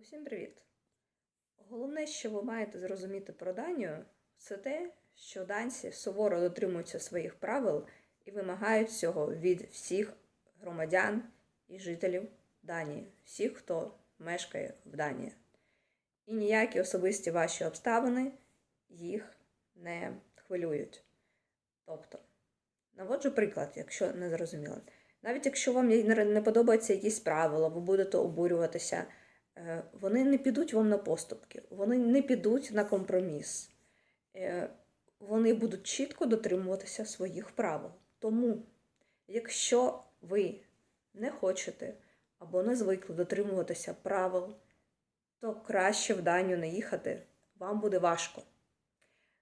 Усім привіт! Головне, що ви маєте зрозуміти про Данію, це те, що данці суворо дотримуються своїх правил і вимагають цього від всіх громадян і жителів Данії, всіх, хто мешкає в Данії. І ніякі особисті ваші обставини їх не хвилюють. Тобто, наводжу приклад, якщо не зрозуміло. Навіть якщо вам не подобаються якісь правила, ви будете обурюватися, вони не підуть вам на поступки, вони не підуть на компроміс. Е, Вони будуть чітко дотримуватися своїх правил. Тому, якщо ви не хочете або не звикли дотримуватися правил, то краще в Данію не їхати, вам буде важко.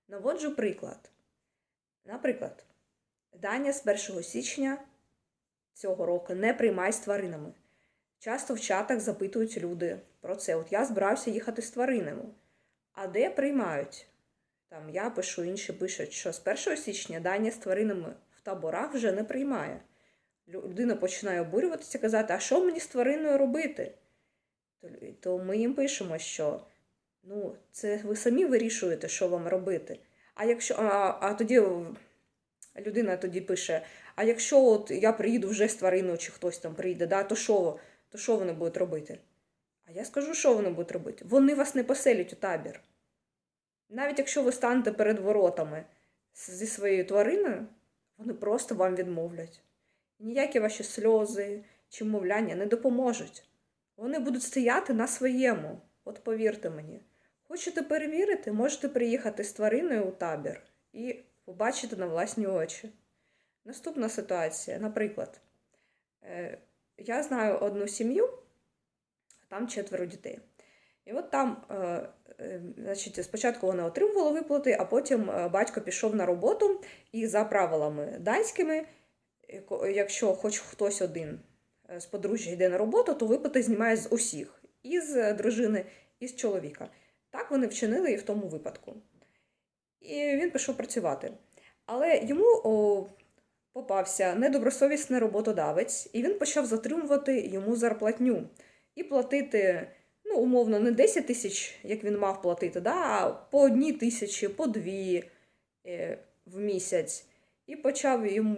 Наводжу приклад. Наприклад, Данія з 1 січня цього року не приймай з тваринами. Часто в чатах запитують люди про це. От я збирався їхати з тваринами. А де приймають? Там я пишу, інші пишуть, що з 1 січня Данія з тваринами в таборах вже не приймає. Людина починає обурюватися, казати, а що мені з твариною робити? То, ми їм пишемо, що ну, це ви самі вирішуєте, що вам робити. А якщо а, а тоді людина тоді пише: а якщо от я приїду вже з твариною, чи хтось там приїде, да, то що, то що вони будуть робити? А я скажу, що вони будуть робити. Вони вас не поселять у табір. Навіть якщо ви станете перед воротами зі своєю твариною, вони просто вам відмовлять. Ніякі ваші сльози чи мовляння не допоможуть. Вони будуть стояти на своєму, от повірте мені. Хочете перевірити, можете приїхати з твариною у табір і побачити на власні очі. Наступна ситуація, наприклад, е, я знаю одну сім'ю, там четверо дітей. І от там, е, е, значить, спочатку вони отримували виплати, а потім батько пішов на роботу, і за правилами данськими, якщо хоч хтось один з подружжя йде на роботу, то виплати знімає з усіх, і з дружини, і з чоловіка. Так вони вчинили і в тому випадку. І він пішов працювати. Але йому попався недобросовісний роботодавець, і він почав затримувати йому зарплатню і платити, ну, умовно, не 10 тисяч, як він мав платити, да, а по одній тисячі, по дві е, в місяць. І почав йому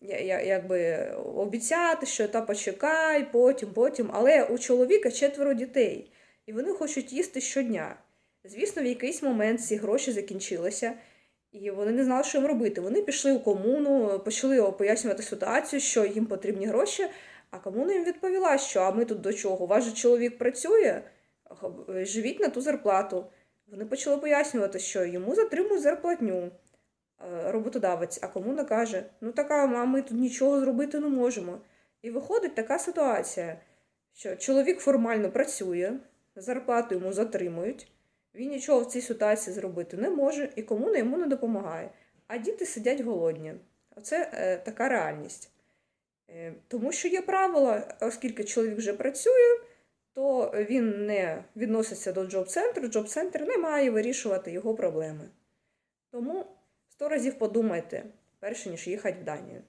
якби обіцяти, що та почекай, потім, потім. Але у чоловіка четверо дітей, і вони хочуть їсти щодня. Звісно, в якийсь момент ці гроші закінчилися, і вони не знали, що їм робити. Вони пішли у комуну, почали пояснювати ситуацію, що їм потрібні гроші. А комуна їм відповіла, що а ми тут до чого? Ваш же чоловік працює, живіть на ту зарплату. Вони почали пояснювати, що йому затримують зарплатню роботодавець, а комуна каже: ну така, а ми тут нічого зробити не можемо. І виходить така ситуація, що чоловік формально працює, зарплату йому затримують. Він нічого в цій ситуації зробити не може, і комуна йому не допомагає. А діти сидять голодні. Оце е, така реальність. Е, тому що є правила, оскільки чоловік вже працює, то він не відноситься до джоб-центру, джоб-центр не має вирішувати його проблеми. Тому сто разів подумайте, перше ніж їхати в Данію.